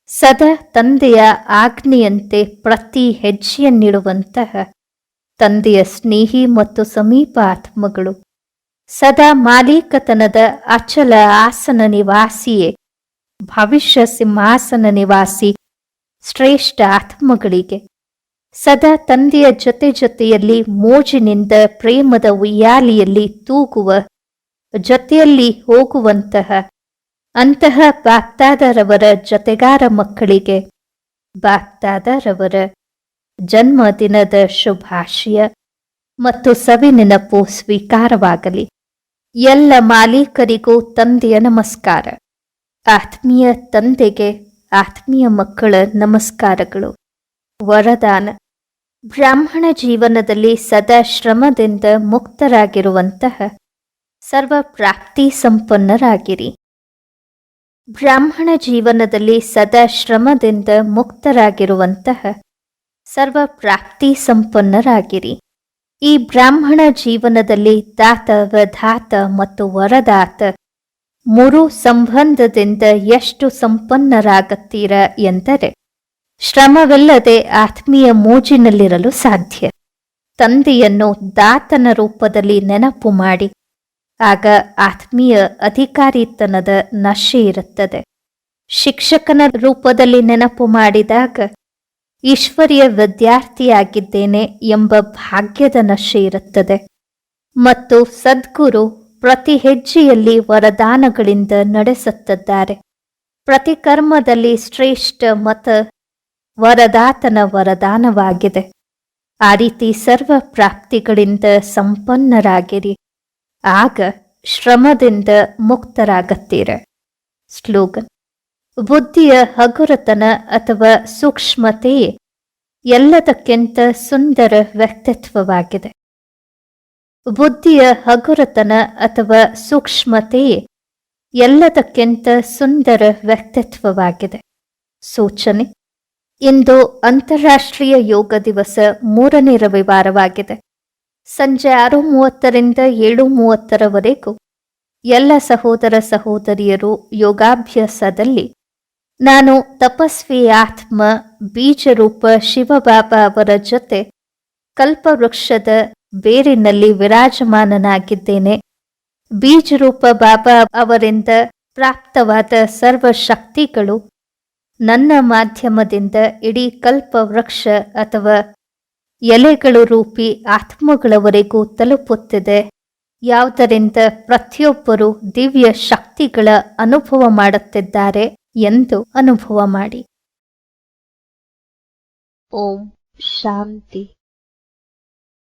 ಸದಾ ತಂದೆಯ ಆಜ್ಞೆಯಂತೆ ಪ್ರತಿ ಹೆಜ್ಜೆಯನ್ನಿಡುವಂತಹ ತಂದೆಯ ಸ್ನೇಹಿ ಮತ್ತು ಸಮೀಪ ಆತ್ಮಗಳು. ಸದಾ ಮಾಲೀಕತನದ ಅಚಲ ಆಸನ ನಿವಾಸಿಯೇ. ಭವಿಷ್ಯ ಸಿಂಹಾಸನ ನಿವಾಸಿ ಶ್ರೇಷ್ಠ ಆತ್ಮಗಳಿಗೆ. ಸದಾ ತಂದೆಯ ಜೊತೆ ಜೊತೆಯಲ್ಲಿ ಮೋಜಿನಿಂದ ಪ್ರೇಮದ ಉಯ್ಯಾಲಿಯಲ್ಲಿ ತೂಗುವ, ಜೊತೆಯಲ್ಲಿ ಹೋಗುವಂತಹ, ಅಂತಹ ಬಾಕ್ತಾದರವರ ಜೊತೆಗಾರ ಮಕ್ಕಳಿಗೆ ಬಾಗ್ದಾದರವರ ಜನ್ಮದಿನದ ಶುಭಾಶಯ ಮತ್ತು ಸವಿನೆನಪು ಸ್ವೀಕಾರವಾಗಲಿ. ಎಲ್ಲ ಮಾಲೀಕರಿಗೂ ತಂದೆಯ ನಮಸ್ಕಾರ. ಆತ್ಮೀಯ ತಂದೆಗೆ ಆತ್ಮೀಯ ಮಕ್ಕಳ ನಮಸ್ಕಾರಗಳು. ವರದಾನ. ಬ್ರಾಹ್ಮಣ ಜೀವನದಲ್ಲಿ ಸದಾ ಶ್ರಮದಿಂದ ಮುಕ್ತರಾಗಿರುವಂತಹ ಸರ್ವ ಪ್ರಾಪ್ತಿ ಸಂಪನ್ನರಾಗಿರಿ. ಬ್ರಾಹ್ಮಣ ಜೀವನದಲ್ಲಿ ಸದಾ ಶ್ರಮದಿಂದ ಮುಕ್ತರಾಗಿರುವಂತಹ ಸರ್ವ ಪ್ರಾಪ್ತಿ ಸಂಪನ್ನರಾಗಿರಿ. ಈ ಬ್ರಾಹ್ಮಣ ಜೀವನದಲ್ಲಿ ದಾತ, ವಧಾತ ಮತ್ತು ವರದಾತ ಮೂರು ಸಂಬಂಧದಿಂದ ಎಷ್ಟು ಸಂಪನ್ನರಾಗುತ್ತೀರ ಎಂದರೆ, ಶ್ರಮವಿಲ್ಲದೆ ಆತ್ಮೀಯ ಮೋಜಿನಲ್ಲಿರಲು ಸಾಧ್ಯ. ತಂದೆಯನ್ನು ದಾತನ ರೂಪದಲ್ಲಿ ನೆನಪು ಮಾಡಿ, ಆಗ ಆತ್ಮೀಯ ಅಧಿಕಾರಿತನದ ನಶೆ ಇರುತ್ತದೆ. ಶಿಕ್ಷಕನ ರೂಪದಲ್ಲಿ ನೆನಪು ಮಾಡಿದಾಗ ಈಶ್ವರ್ಯ ವಿದ್ಯಾರ್ಥಿಯಾಗಿದ್ದೇನೆ ಎಂಬ ಭಾಗ್ಯದ ನಶೆ ಇರುತ್ತದೆ. ಮತ್ತು ಸದ್ಗುರು ಪ್ರತಿ ಹೆಜ್ಜೆಯಲ್ಲಿ ವರದಾನಗಳಿಂದ ನಡೆಸುತ್ತಿದ್ದಾರೆ. ಪ್ರತಿ ಕರ್ಮದಲ್ಲಿ ಶ್ರೇಷ್ಠ ಮತ ವರದಾತನ ವರದಾನವಾಗಿದೆ. ಆ ರೀತಿ ಸರ್ವ ಪ್ರಾಪ್ತಿಗಳಿಂದ ಸಂಪನ್ನರಾಗಿರಿ. ಆಗ ಶ್ರಮದಿಂದ ಮುಕ್ತರಾಗತ್ತೀರ. ಸ್ಲೋಗನ್ ಬುದ್ಧಿಯ ಹಗುರತನ ಅಥವಾ ಸೂಕ್ಷ್ಮತೆಯೇ ಎಲ್ಲದಕ್ಕಿಂತ ಸುಂದರ ವ್ಯಕ್ತಿತ್ವವಾಗಿದೆ. ಬುದ್ಧಿಯ ಹಗುರತನ ಅಥವಾ ಸೂಕ್ಷ್ಮತೆಯೇ ಎಲ್ಲದಕ್ಕಿಂತ ಸುಂದರ ವ್ಯಕ್ತಿತ್ವವಾಗಿದೆ. ಸೂಚನೆ, ಇಂದು ಅಂತಾರಾಷ್ಟ್ರೀಯ ಯೋಗ ದಿವಸ ಮೂರನೇ ರವಿವಾರವಾಗಿದೆ. ಸಂಜೆ ಆರು ಮೂವತ್ತರಿಂದ ಏಳು ಮೂವತ್ತರವರೆಗೂ ಎಲ್ಲ ಸಹೋದರ ಸಹೋದರಿಯರು ಯೋಗಾಭ್ಯಾಸದಲ್ಲಿ ನಾನು ತಪಸ್ವಿ ಆತ್ಮ ಬೀಜರೂಪ ಶಿವಬಾಬಾ ಅವರ ಜೊತೆ ಕಲ್ಪವೃಕ್ಷದ ಬೇರಿನಲ್ಲಿ ವಿರಾಜಮಾನನಾಗಿದ್ದೇನೆ. ಬೀಜರೂಪ ಬಾಬಾ ಅವರಿಂದ ಪ್ರಾಪ್ತವಾದ ಸರ್ವ ಶಕ್ತಿಗಳು ನನ್ನ ಮಾಧ್ಯಮದಿಂದ ಇಡೀ ಕಲ್ಪವೃಕ್ಷ ಅಥವಾ ಎಲೆಗಳು ರೂಪಿ ಆತ್ಮಗಳವರೆಗೂ ತಲುಪುತ್ತಿದೆ. ಯಾವುದರಿಂದ ಪ್ರತಿಯೊಬ್ಬರು ದಿವ್ಯ ಶಕ್ತಿಗಳ ಅನುಭವ ಮಾಡುತ್ತಿದ್ದಾರೆ. ಎಂದು ಅನುಭವ ಮಾಡಿ. ಓಂ ಶಾಂತಿ.